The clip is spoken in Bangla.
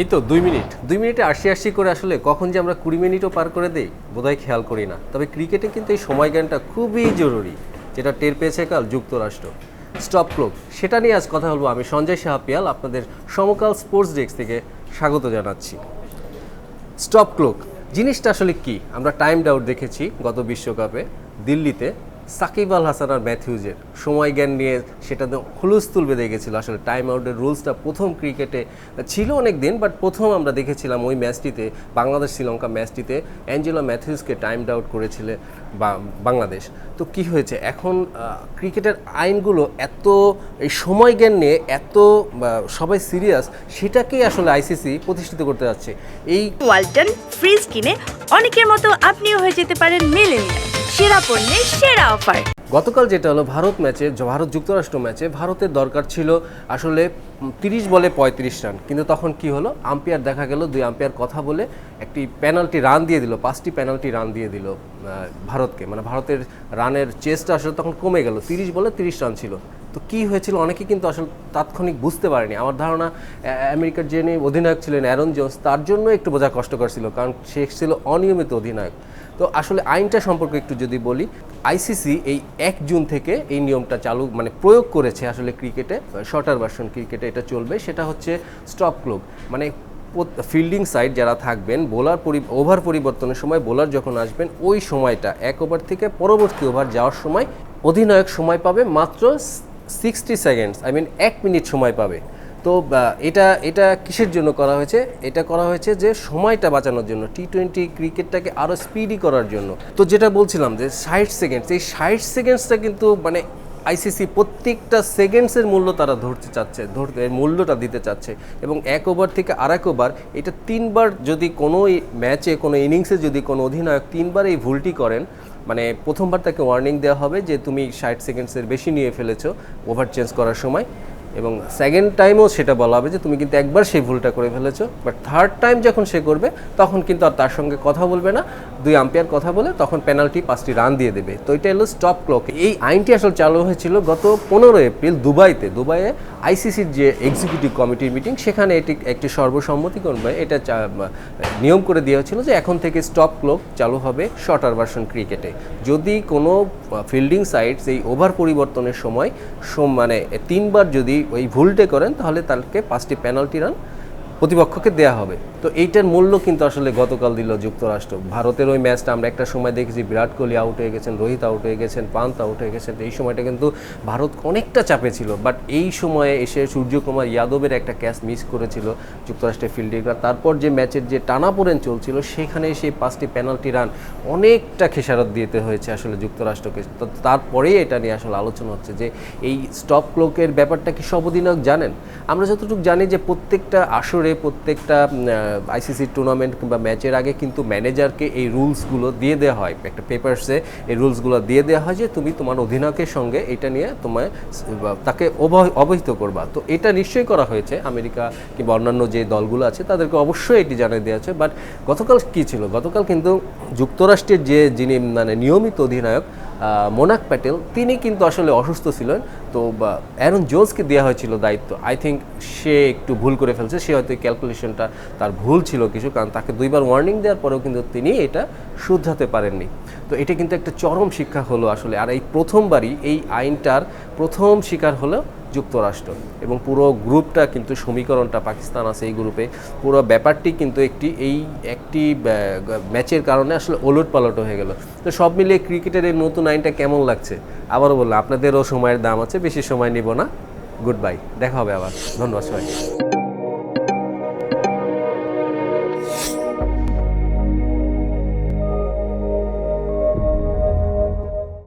এই তো দুই মিনিট। দুই মিনিটে আশি আশি করে আসলে কখন যে আমরা কুড়ি মিনিটও পার করে দেই, বোধহয় খেয়াল করি না। তবে ক্রিকেটে কিন্তু এই সময় জ্ঞানটা খুবই জরুরি, যেটা টের পেয়েছে কাল যুক্তরাষ্ট্র। স্টপ ক্লোক, সেটা নিয়ে আজ কথা বলব আমি সঞ্জয় সাহাপিয়াল আপনাদের সমকাল স্পোর্টস ডেস্ক থেকে স্বাগত জানাচ্ছি। স্টপ ক্লোক, জিনিসটা আসলে কি? আমরা টাইম আউট দেখেছি গত বিশ্বকাপে, দিল্লিতে। সাকিব আল হাসান আর ম্যাথিউজের সময় জ্ঞান নিয়ে সেটা তো হুলস্থুল বেঁধে গেছিল আসলে টাইম আউটের রুলসটা প্রথম ক্রিকেটে ছিল অনেক দিন বাট প্রথম আমরা দেখেছিলাম ওই ম্যাচটিতে বাংলাদেশ শ্রীলঙ্কা ম্যাচটিতে অ্যাঞ্জেলা ম্যাথিউজকে টাইম আউট করেছিল বাংলাদেশ। তো কি হয়েছে? এখন ক্রিকেটের আইনগুলো এত, এই সময় জ্ঞান নিয়ে এত সবাই সিরিয়াস সেটাকেই আসলে আইসিসি প্রতিষ্ঠিত করতে যাচ্ছে। এই ওয়ালটন ফ্রিজ কিনে অনেকের মতো আপনিও হয়ে যেতে পারেন মেলেনিয়া সেরা সেরা অফার। গতকাল যেটা হলো ভারত ম্যাচে, ভারত যুক্তরাষ্ট্র ম্যাচে ভারতের দরকার ছিল আসলে তিরিশ বলে পঁয়ত্রিশ রান। কিন্তু তখন কি হলো? আম্পায়ার দেখা গেল, দুই আম্পায়ার কথা বলে একটি পেনাল্টি রান দিয়ে দিল, পাঁচটি পেনাল্টি রান দিয়ে দিল ভারতকে। মানে ভারতের রানের চেষ্টা আসলে তখন কমে গেল, তিরিশ বলে তিরিশ রান ছিল। তো কি হয়েছিল অনেকে কিন্তু আসলে তাৎক্ষণিক বুঝতে পারেনি। আমার ধারণা আমেরিকার যিনি অধিনায়ক ছিলেন অ্যারন জোন্স, তার জন্য একটু বোঝা কষ্টকর ছিল, কারণ সে ছিল অনিয়মিত অধিনায়ক। তো আসলে আইনটা সম্পর্কে একটু যদি বলি আইসিসি এই এক জুন থেকে এই নিয়মটা চালু মানে প্রয়োগ করেছে আসলে ক্রিকেটে, শর্টার ভার্সন ক্রিকেটে এটা চলবে, সেটা হচ্ছে স্টপ ক্লোক মানে ফিল্ডিং সাইড যারা থাকবেন, বোলার ওভার পরিবর্তনের সময় বোলার যখন আসবেন, ওই সময়টা, এক ওভার থেকে পরবর্তী ওভার যাওয়ার সময়, অধিনায়ক সময় পাবে মাত্র সিক্সটি সেকেন্ডস আই মিন এক মিনিট সময় পাবে। তো এটা এটা কিসের জন্য করা হয়েছে? এটা করা হয়েছে যে সময়টা বাঁচানোর জন্য টি টোয়েন্টি ক্রিকেটটাকে আরও স্পিডি করার জন্য। তো যেটা বলছিলাম যে ষাট সেকেন্ডস এই ষাট সেকেন্ডসটা কিন্তু মানে আইসিসি প্রত্যেকটা সেকেন্ডসের মূল্য তারা ধরতে চাচ্ছে, ধরতে মূল্যটা দিতে চাচ্ছে। এবং এক ওভার থেকে আর এক ওভার, এটা তিনবার যদি কোনো ম্যাচে, কোনো ইনিংসে যদি কোনো অধিনায়ক তিনবার এই ভুলটি করেন মানে প্রথমবার তাকে ওয়ার্নিং দেওয়া হবে যে তুমি ষাট সেকেন্ডসের বেশি নিয়ে ফেলেছো, ওভার চেঞ্জ করার সময়। এবং সেকেন্ড টাইমও সেটা বলা হবে যে তুমি কিন্তু একবার সেই ভুলটা করে ফেলেছো বাট থার্ড টাইম যখন সে করবে, তখন কিন্তু আর তার সঙ্গে কথা বলবে না, দুই আম্পায়ার কথা বলে তখন পেনাল্টি পাঁচটি রান দিয়ে দেবে। তো এটা হলো স্টপ ক্লক এই আইনটি আসলে চালু হয়েছিল গত পনেরো এপ্রিল দুবাইতে। দুবাইয়ে আইসিসির যে এক্সিকিউটিভ কমিটির মিটিং সেখানে এটি একটি সর্বসম্মতিক্রমে এটা চা- নিয়ম করে দেওয়া হয়েছিল যে এখন থেকে স্টপ ক্লক চালু হবে শর্টার ভার্সন ক্রিকেটে যদি কোনো ফিল্ডিং সাইডস এই ওভার পরিবর্তনের সময়, সম- মানে তিনবার যদি ওই ভুলটে করেন তাহলে তাকে পাঁচটি পেনাল্টি রান প্রতিপক্ষকে দেয়া হবে। তো এইটার মূল্য কিন্তু আসলে গতকাল দিল যুক্তরাষ্ট্র। ভারতের ওই ম্যাচটা আমরা একটা সময় দেখেছি, বিরাট কোহলি আউট হয়ে গেছেন, রোহিত আউট হয়ে গেছেন, পান্ত আউট হয়ে গেছেন। এই সময়টা কিন্তু ভারত অনেকটা চাপে ছিল। বাট এই সময়ে এসে সূর্যকুমার যাদবের একটা ক্যাচ মিস করেছিল যুক্তরাষ্ট্রের ফিল্ডিংরা তারপর যে ম্যাচের যে টানাপোড়েন চলছিল, সেখানে সেই পাঁচটি পেনাল্টি রান অনেকটা খেসারত দিতে হয়েছে আসলে যুক্তরাষ্ট্রকে। তো তারপরেই এটা নিয়ে আসলে আলোচনা হচ্ছে যে এই স্টপ ক্লোকের ব্যাপারটা কি সব অধিনায়ক জানেন? আমরা যতটুকু জানি যে প্রত্যেকটা আসরে প্রত্যেকটা আইসিসি টুর্নামেন্ট কিংবা ম্যাচের আগে কিন্তু ম্যানেজারকে এই রুলসগুলো দিয়ে দেওয়া হয়। একটা পেপার্সে এই রুলসগুলো দিয়ে দেওয়া হয় যে, তুমি তোমার অধিনায়কের সঙ্গে এটা নিয়ে বা, তাকে অবহ- অবহিত করবা। তো এটা নিশ্চয়ই করা হয়েছে। আমেরিকা কিংবা অন্যান্য যে দলগুলো আছে, তাদেরকে অবশ্যই এটি জানিয়ে দেওয়া আছে বাট গতকাল কী ছিল? গতকাল কিন্তু যুক্তরাষ্ট্রের যে যিনি মানে নিয়মিত অধিনায়ক মোনাক প্যাটেল তিনি কিন্তু আসলে অসুস্থ ছিলেন। তো অ্যারন জোন্সকে দেওয়া হয়েছিল দায়িত্ব। আই থিঙ্ক সে একটু ভুল করে ফেলছে। সে হয়তো ক্যালকুলেশনটা তার ভুল ছিল কিছু, কারণ তাকে দুইবার ওয়ার্নিং দেওয়ার পরেও কিন্তু তিনি এটা শুধরাতে পারেননি। তো এটা কিন্তু একটা চরম শিক্ষা হলো আসলে, আর এই প্রথমবারই এই আইনটার প্রথম শিকার হলো যুক্তরাষ্ট্র এবং পুরো গ্রুপটা কিন্তু সমীকরণটা পাকিস্তান আছে এই গ্রুপে। পুরো ব্যাপারটি কিন্তু একটি, এই একটি ম্যাচের কারণে আসলে ওলট পালট হয়ে গেল। তো সব মিলিয়ে ক্রিকেটের এই নতুন আইনটা কেমন লাগছে? আবারও বললাম, আপনাদেরও সময়ের দাম আছে, বেশি সময় নিব না। গুড বাই দেখা হবে আবার। ধন্যবাদ সবাই